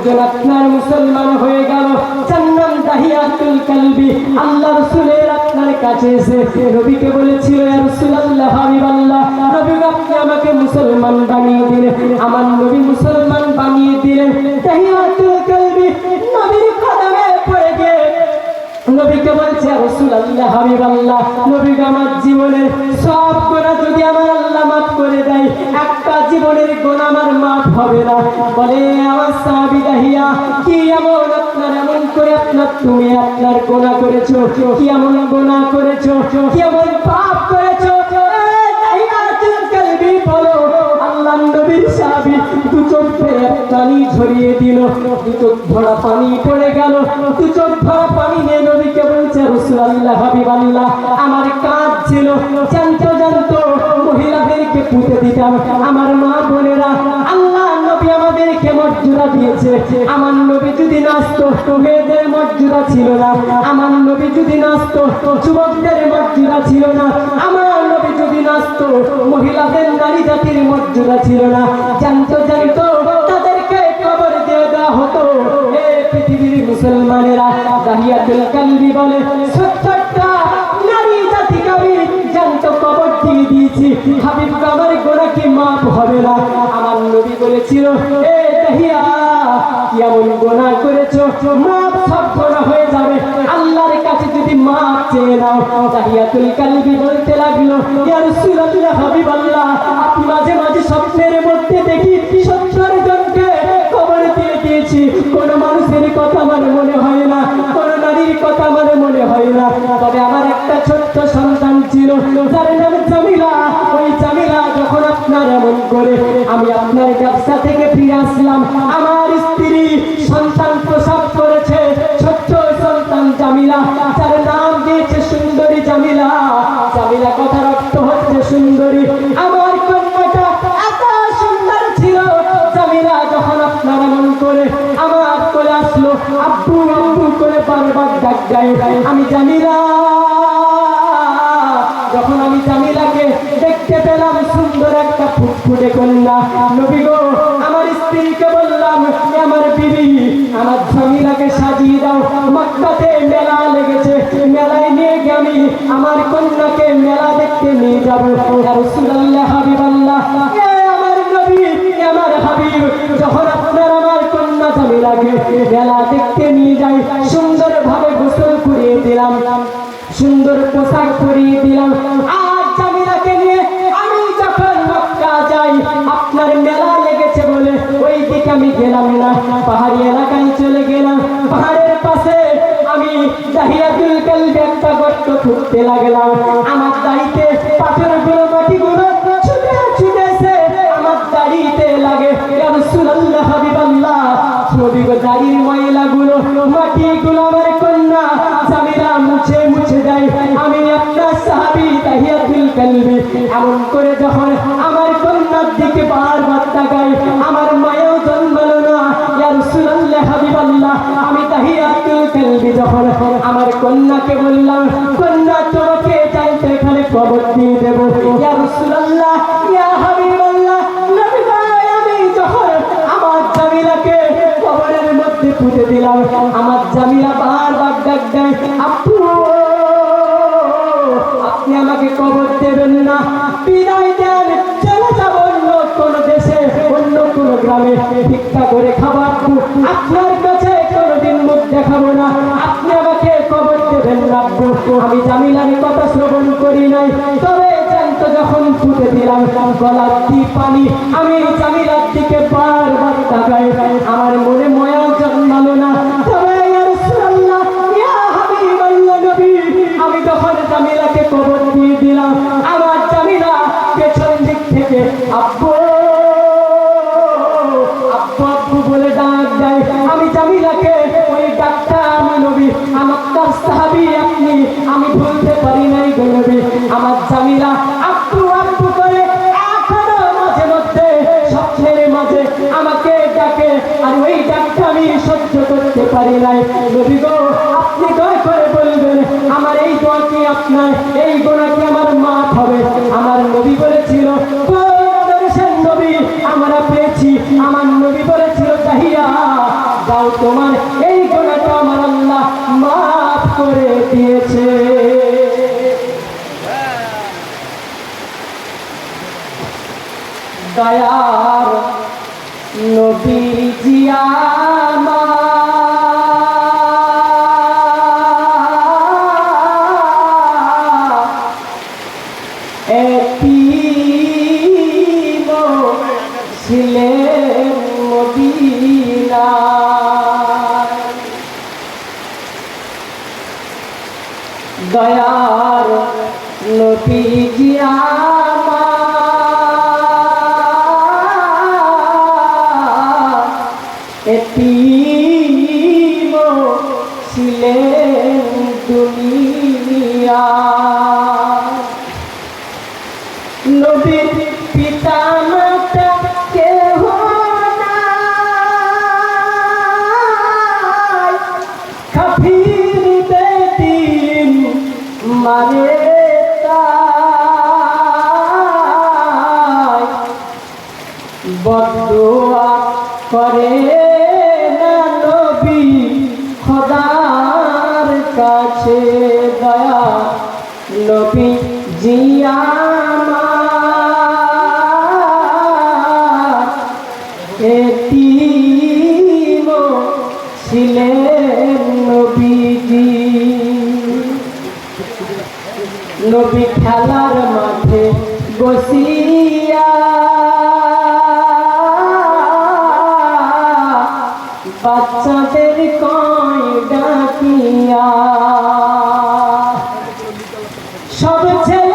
একজন আপনার মুসলমান হয়ে গেল জান্নাম দাহিয়াতুল কালবি, আল্লাহ রাসূলের আপনার কাছে এসে নবীকে বলেছিল, ইয়া হাবিবাল্লাহ, নবী আপনি আমাকে মুসলমান বানিয়ে দিলেন। আমার নবী মুসলমান বানিয়ে দিলেন, দাহিয়াতুল কালবি নবীকে বলছে রসুল আল্লাহ হাবিবাল্লাহ আল্লাহ নবীকে আমার জীবনের সব গোনা যদি আমার আল্লাহ মাফ করে দেয়, একটা জীবনের গোনা আমার মাফ হবে না। বলে, আমার সাহাবি দাহিয়া, কি এমন আপনার, এমন করে আপনার, তুমি আপনার গোনা করেছ? কি এমন গোনা করেছ? কি এমন পাপ পানি ঝরিয়ে দিল। চোখ ভরা পানি পড়ে গেল। চোখ ভরা পানি নিয়ে নবীকে বলছে, রাসূলুল্লাহ, হাবিবাল্লাহ, আমার কাজ ছিল জানতো জানতো মহিলাদেরকে পুঁতে দিতাম। আমার মা বোনেরা, আল্লাহ নবী আমাদেরকে মর্যাদা দিয়েছে। আমার নবী যদি নাচতো মেয়েদের মর্যাদা ছিল না। আমার নবী যদি নাচতো যুবকদের মর্যাদা ছিল না। আমার নবী যদি মহিলাদের নারী জাতির মর্যাদা ছিল না। জানতো জানতো মুসলমানেরা দাহিয়াতুল কালবি বলে, সত্তরটা নারী জাতি কবি জানতো কবর দিয়ে দিয়েছি। হাবিব আমার গোড়া কি মাপ হবে না? আমার নবী বলেছিল, এ দাহিয়া গোনা সব গোনা হয়ে যাবে। আল্লাহর কাছে যদি চেয়ে নাও। তাহিয়াতুল কালবি বলতে লাগল, ইয়া রাসূলুল্লাহ হাবিবাল্লাহ, আপনি মাঝে মাঝে স্বপ্নের মধ্যে আপনার ব্যবসা থেকে ফিরে আসলাম। আমার স্ত্রী সন্তান প্রসব করেছে ছোট্ট সন্তান জামিলা। যার নাম দিয়েছে সুন্দরী জামিলা। জামিলা কথার অর্থ হচ্ছে সুন্দরী। আমার কন্যাটা এত সুন্দর ছিল, জামিলা যখন আপনার এমন করে আমার আসলো, আব্বু আব্বু করে বারবার ডাক আমি জামিলা সুন্দর একটা ফুটফুটে কন্যা নবী গো, আমার স্ত্রীকে বললাম আমার বিবি, আমার জামিলাকে সাজিয়ে দাও। মক্কাতে মেলা লেগেছে। মেলায় নিয়ে আমি আমার কন্যাকে মেলা দেখতে নিয়ে যাব। ইয়া হাবিবাল্লাহ। আমার সুন্দর পোশাক পরিয়ে দিলাম। খুঁজতে লাগলাম। আমার দাড়িতে পাথরগুলো মাটি গুলো ছুটে ছুটেছে। আমার দাড়িতে লাগে রসুল্লাহ হাবিবাল্লাহ। ছবি দাড়ির ময়লা গুলো মাটি গুলো আমার কন্যা। জামিলা মুছে মুছে দেয়। আমি একটা সাহাবি, তাহিয়াতুল কালবি। এমন করে যখন কন্যাকে কন্যা তোমাকে চাইতে এখানে কবর দিয়ে দেব। রাসূলুল্লাহ আমার জামিলাকে কবরের মধ্যে ডাক দেয় আপু আপনি আমাকে কবর দেবেন না। বিদায় দেন, চলে যাব অন্য কোন দেশে, অন্য কোন গ্রামে। ভিক্ষা করে খাবার, আপনার কাছে কোনোদিন মুখ দেখাবো না। আপনি আমাকে কবর দেবেন না আব্বু। আমি জামিলার কথা শ্রবণ করি নাই। তবে জ্যান্ত যখন ফুটে দিলাম, গলার কি পানি? আমি জামিলার দিকে বারবার তাকাই আমার মনে ময়া সহ্য করতে পারি নাই। নবী আপনি দয়া করে বলবেন, আমার এই দোয়া আপনার, এই গোনা আমার মাফ হবে। আমার নবী বলেছিল নবী আমরা পেয়েছি? আমার নবী বলেছিল চাহিয়া তাও তোমার এই গোনাটা আমার আল্লাহ মাফ করে দিয়েছে। দয়ার নবীজি আমার ছিলেন মদিনায়। দয়ার নবীজি আমার। এতিম ছিলেন দুনিয়া নবীর পিতা বদুয়া করে না নবী? খোদার কাছে দয়া। নবী জিয়ামার এতিম ছিলেন নবীজি। নবী খেলার মাঠে বসিয়া বাচ্চাদের কয় ডাকিয়া সব ছেলেদের